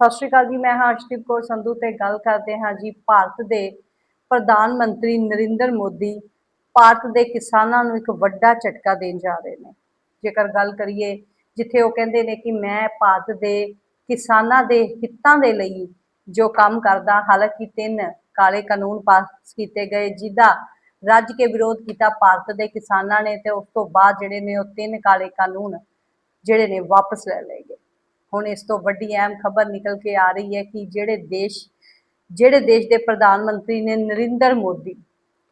ਸਤਿ ਸ਼੍ਰੀ ਅਕਾਲ ਜੀ, ਮੈਂ ਹਾਂ ਅਰਸ਼ਦੀਪ ਕੌਰ ਸੰਧੂ ਤੇ ਗੱਲ ਕਰਦੇ ਹਾਂ ਜੀ ਭਾਰਤ ਦੇ ਪ੍ਰਧਾਨ ਮੰਤਰੀ ਨਰਿੰਦਰ ਮੋਦੀ ਭਾਰਤ ਦੇ ਕਿਸਾਨਾਂ ਨੂੰ ਇੱਕ ਵੱਡਾ ਝਟਕਾ ਦੇਣ ਜਾ ਰਹੇ ਨੇ। ਜੇਕਰ ਗੱਲ ਕਰੀਏ, ਜਿੱਥੇ ਉਹ ਕਹਿੰਦੇ ਨੇ ਕਿ ਮੈਂ ਭਾਰਤ ਦੇ ਕਿਸਾਨਾਂ ਦੇ ਹਿੱਤਾਂ ਦੇ ਲਈ ਜੋ ਕੰਮ ਕਰਦਾ, ਹਾਲਾਂਕਿ ਤਿੰਨ ਕਾਲੇ ਕਾਨੂੰਨ ਪਾਸ ਕੀਤੇ ਗਏ, ਜਿਹਦਾ ਰੱਜ ਕੇ ਵਿਰੋਧ ਕੀਤਾ ਭਾਰਤ ਦੇ ਕਿਸਾਨਾਂ ਨੇ ਤੇ ਉਸ ਤੋਂ ਬਾਅਦ ਜਿਹੜੇ ਨੇ ਉਹ ਤਿੰਨ ਕਾਲੇ ਕਾਨੂੰਨ ਜਿਹੜੇ ਨੇ ਵਾਪਸ ਲੈ ਲਏ ਗਏ। ਹੁਣ ਇਸ ਤੋਂ ਵੱਡੀ ਅਹਿਮ ਖਬਰ ਨਿਕਲ ਕੇ ਆ ਰਹੀ ਹੈ ਕਿ ਜਿਹੜੇ ਦੇਸ਼ ਜਿਹੜੇ ਦੇਸ਼ ਦੇ ਪ੍ਰਧਾਨ ਮੰਤਰੀ ਨੇ ਨਰਿੰਦਰ ਮੋਦੀ,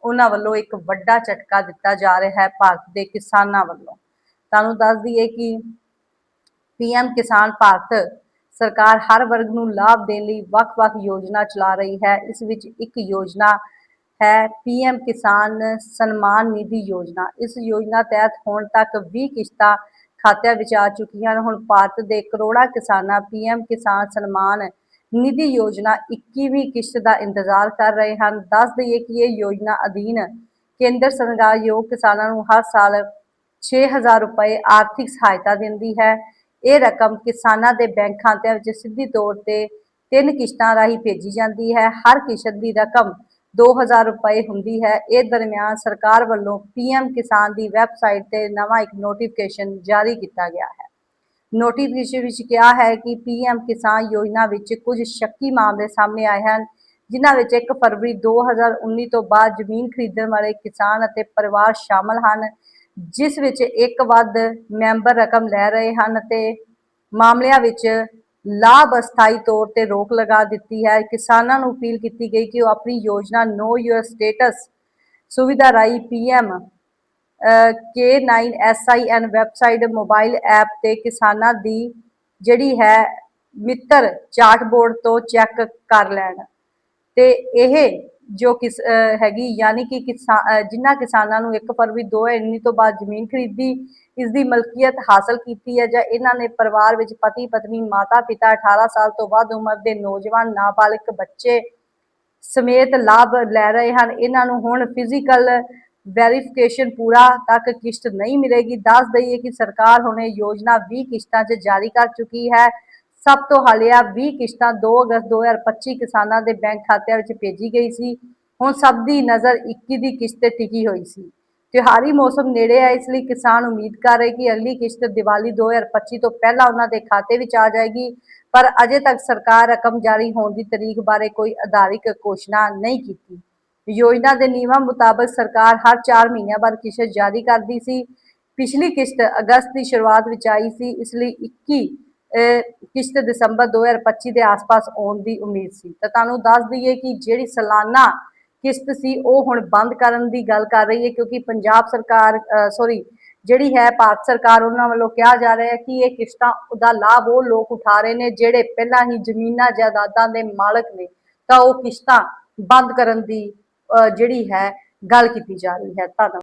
ਉਹਨਾਂ ਵੱਲੋਂ ਇੱਕ ਵੱਡਾ ਝਟਕਾ ਦਿੱਤਾ ਜਾ ਰਿਹਾ ਹੈ ਭਾਰਤ ਦੇ ਕਿਸਾਨਾਂ ਵੱਲੋਂ। ਤੁਹਾਨੂੰ ਦੱਸ ਦਈਏ ਕਿ ਪੀਐਮ ਕਿਸਾਨ ਭਾਰਤ ਸਰਕਾਰ ਹਰ ਵਰਗ ਨੂੰ ਲਾਭ ਦੇਣ ਲਈ ਵੱਖ-ਵੱਖ ਯੋਜਨਾ ਚਲਾ ਰਹੀ ਹੈ। ਇਸ ਵਿੱਚ ਇੱਕ ਯੋਜਨਾ ਹੈ ਪੀਐਮ ਕਿਸਾਨ ਸਨਮਾਨ ਨਿਧੀ ਯੋਜਨਾ। ਇਸ ਯੋਜਨਾ ਤਹਿਤ ਹੁਣ ਤੱਕ 20 ਕਿਸ਼ਤਾਂ ਖਾਤਿਆਂ ਵਿੱਚ ਆ ਚੁੱਕੀਆਂ ਹਨ। ਹੁਣ ਭਾਰਤ ਦੇ ਕਰੋੜਾਂ ਕਿਸਾਨਾਂ ਪੀਐਮ ਕਿਸਾਨ ਸਨਮਾਨ ਨਿਧੀ ਯੋਜਨਾ 21ਵੀਂ ਕਿਸ਼ਤ ਦਾ ਇੰਤਜ਼ਾਰ ਕਰ ਰਹੇ ਹਨ। ਦੱਸ ਦਈਏ ਕਿ ਇਹ ਯੋਜਨਾ ਅਧੀਨ ਕੇਂਦਰ ਸਰਕਾਰ ਯੋਗ ਕਿਸਾਨਾਂ ਨੂੰ ਹਰ ਸਾਲ 6000 ਰੁਪਏ ਆਰਥਿਕ ਸਹਾਇਤਾ ਦਿੰਦੀ ਹੈ। ਇਹ ਰਕਮ ਕਿਸਾਨਾਂ ਦੇ ਬੈਂਕ ਖਾਤਿਆਂ ਵਿੱਚ ਸਿੱਧੀ ਤੌਰ ਤੇ ਤਿੰਨ ਕਿਸ਼ਤਾਂ ਰਾਹੀਂ ਭੇਜੀ ਜਾਂਦੀ ਹੈ। ਹਰ ਕਿਸ਼ਤ ਦੀ ਰਕਮ 2000 ਰੁਪਏ ਹੁੰਦੀ ਹੈ। ਇਹ ਦਰਮਿਆਨ ਸਰਕਾਰ ਵੱਲੋਂ ਪੀਐਮ ਕਿਸਾਨ ਦੀ ਵੈਬਸਾਈਟ ਤੇ ਨਵਾਂ ਇੱਕ ਨੋਟੀਫਿਕੇਸ਼ਨ ਜਾਰੀ ਕੀਤਾ ਗਿਆ ਹੈ। ਨੋਟੀਫਿਕੇਸ਼ਨ ਵਿੱਚ ਕਿਹਾ ਹੈ ਕਿ ਪੀਐਮ ਕਿਸਾਨ ਯੋਜਨਾ ਵਿੱਚ ਕੁਝ ਸ਼ੱਕੀ ਮਾਮਲੇ ਸਾਹਮਣੇ ਆਏ ਹਨ, ਜਿਨ੍ਹਾਂ ਵਿੱਚ 1 ਫਰਵਰੀ 2019 ਤੋਂ ਬਾਅਦ ਜ਼ਮੀਨ ਖਰੀਦਣ ਵਾਲੇ ਕਿਸਾਨ ਅਤੇ ਪਰਿਵਾਰ ਸ਼ਾਮਲ ਹਨ, ਜਿਸ ਵਿੱਚ ਇੱਕ ਵੱਧ ਮੈਂਬਰ ਰਕਮ ਲੈ ਰਹੇ ਹਨ ਅਤੇ ਮਾਮਲਿਆਂ ਵਿੱਚ ਲਾਭ ਅਸਥਾਈ ਤੌਰ ਤੇ ਰੋਕ ਲਗਾ ਦਿੱਤੀ ਹੈ। ਕਿਸਾਨਾਂ ਨੂੰ ਅਪੀਲ ਕੀਤੀ ਗਈ ਕਿ ਉਹ ਆਪਣੀ ਯੋਜਨਾ ਨੋ ਯੂਰ ਸਟੇਟਸ ਸੁਵਿਧਾ ਰਾਹੀਂ PM K9SIN website, mobile app ਤੇ ਕਿਸਾਨਾਂ ਦੀ ਜਿਹੜੀ ਹੈ ਮਿੱਤਰ ਚਾਰਟ ਬੋਰਡ ਤੋਂ ਚੈੱਕ ਕਰ ਲੈਣ। ਤੇ ਇਹ ਜੋ ਕਿਸ ਹੈਗੀ, ਯਾਨੀ ਕਿ ਕਿਸਾ- ਜਿਨ੍ਹਾਂ ਕਿਸਾਨਾਂ ਨੂੰ 1 ਫਰਵਰੀ 2019 ਤੋਂ ਬਾਅਦ ਜ਼ਮੀਨ ਖਰੀਦੀ ਇਸ ਦੀ ਮਲਕੀਅਤ ਹਾਸਲ ਕੀਤੀ ਹੈ ਜਾਂ ਇਹਨਾਂ ਨੇ ਪਰਿਵਾਰ ਵਿੱਚ ਪਤੀ, ਪਤਨੀ, ਮਾਤਾ, ਪਿਤਾ 18 ਸਾਲ ਤੋਂ ਵੱਧ ਉਮਰ ਦੇ ਨੌਜਵਾਨ, ਨਾਬਾਲਗ ਬੱਚੇ ਸਮੇਤ ਲਾਭ ਲੈ ਰਹੇ ਹਨ। ਇਹਨਾਂ ਨੂੰ ਹੁਣ ਫਿਜ਼ੀਕਲ ਵੈਰੀਫਿਕੇਸ਼ਨ ਪੂਰਾ ਤੱਕ ਕਿਸ਼ਤ ਨਹੀਂ ਮਿਲੇਗੀ। ਦੱਸ ਦਈਏ ਕਿ ਸਰਕਾਰ ਹੁਣ ਇਹ ਯੋਜਨਾ 20 ਕਿਸ਼ਤਾਂ 'ਚ ਜਾਰੀ ਕਰ ਚੁੱਕੀ ਹੈ। ਸਭ ਤੋਂ ਹਾਲੀਆ 20 ਕਿਸ਼ਤਾਂ 2 ਅਗਸਤ 2025 ਕਿਸਾਨਾਂ ਦੇ ਬੈਂਕ ਖਾਤਿਆਂ ਵਿੱਚ ਭੇਜੀ ਗਈ ਸੀ। ਹੁਣ ਸਭ ਦੀ ਨਜ਼ਰ 21 ਦੀ ਕਿਸ਼ਤ ਤੇ ਟਿਕੀ ਹੋਈ ਸੀ। ਤਿਉਹਾਰੀ ਮੌਸਮ ਨੇੜੇ ਹੈ ਇਸ ਲਈ ਕਿਸਾਨ ਉਮੀਦ ਕਰ ਰਹੇ ਕਿ ਅਗਲੀ ਕਿਸ਼ਤ ਦੀਵਾਲੀ 2025 ਤੋਂ ਪਹਿਲਾਂ ਉਹਨਾਂ ਦੇ ਖਾਤੇ ਵਿੱਚ ਆ ਜਾਏਗੀ। ਪਰ ਅਜੇ ਤੱਕ ਸਰਕਾਰ ਰਕਮ ਜਾਰੀ ਹੋਣ ਦੀ ਤਰੀਕ ਬਾਰੇ ਕੋਈ ਆਧਾਰਿਕ ਘੋਸ਼ਣਾ ਨਹੀਂ ਕੀਤੀ। ਯੋਜਨਾ ਦੇ ਨਿਯਮਾਂ ਮੁਤਾਬਕ ਸਰਕਾਰ ਹਰ 4 ਮਹੀਨਿਆਂ ਬਾਅਦ ਕਿਸ਼ਤ ਜਾਰੀ ਕਰਦੀ ਸੀ। ਪਿਛਲੀ ਕਿਸ਼ਤ ਅਗਸਤ ਦੀ ਸ਼ੁਰੂਆਤ ਵਿੱਚ ਆਈ ਸੀ, ਇਸ ਲਈ 21 ਕਿਸ਼ਤ ਦਸੰਬਰ 2025 ਦੇ ਆਸ-ਪਾਸ ਆਉਣ ਦੀ ਉਮੀਦ ਸੀ। ਤਾਂ ਤੁਹਾਨੂੰ ਦੱਸ ਦਈਏ ਕਿ ਜਿਹੜੀ ਸਾਲਾਨਾ ਕਿਸ਼ਤ ਸੀ ਉਹ ਹੁਣ ਬੰਦ ਕਰਨ ਦੀ ਗੱਲ ਕਰ ਰਹੀ ਹੈ ਕਿਉਂਕਿ ਪੰਜਾਬ ਸਰਕਾਰ ਸੌਰੀ ਜਿਹੜੀ ਹੈ ਭਾਰਤ ਸਰਕਾਰ ਉਹਨਾਂ ਵੱਲੋਂ ਕਿਹਾ ਜਾ ਰਿਹਾ ਹੈ ਕਿ ਇਹ ਕਿਸ਼ਤਾਂ ਦਾ ਲਾਭ ਉਹ ਲੋਕ ਉਠਾ ਰਹੇ ਨੇ ਜਿਹੜੇ ਪਹਿਲਾਂ ਹੀ ਜ਼ਮੀਨਾਂ ਜਾਇਦਾਦਾਂ ਦੇ ਮਾਲਕ ਨੇ। ਤਾਂ ਉਹ ਕਿਸ਼ਤਾਂ ਬੰਦ ਕਰਨ ਦੀ ਅਹ, ਜਿਹੜੀ ਹੈ ਗੱਲ ਕੀਤੀ ਜਾ ਰਹੀ ਹੈ। ਧੰਨਵਾਦ।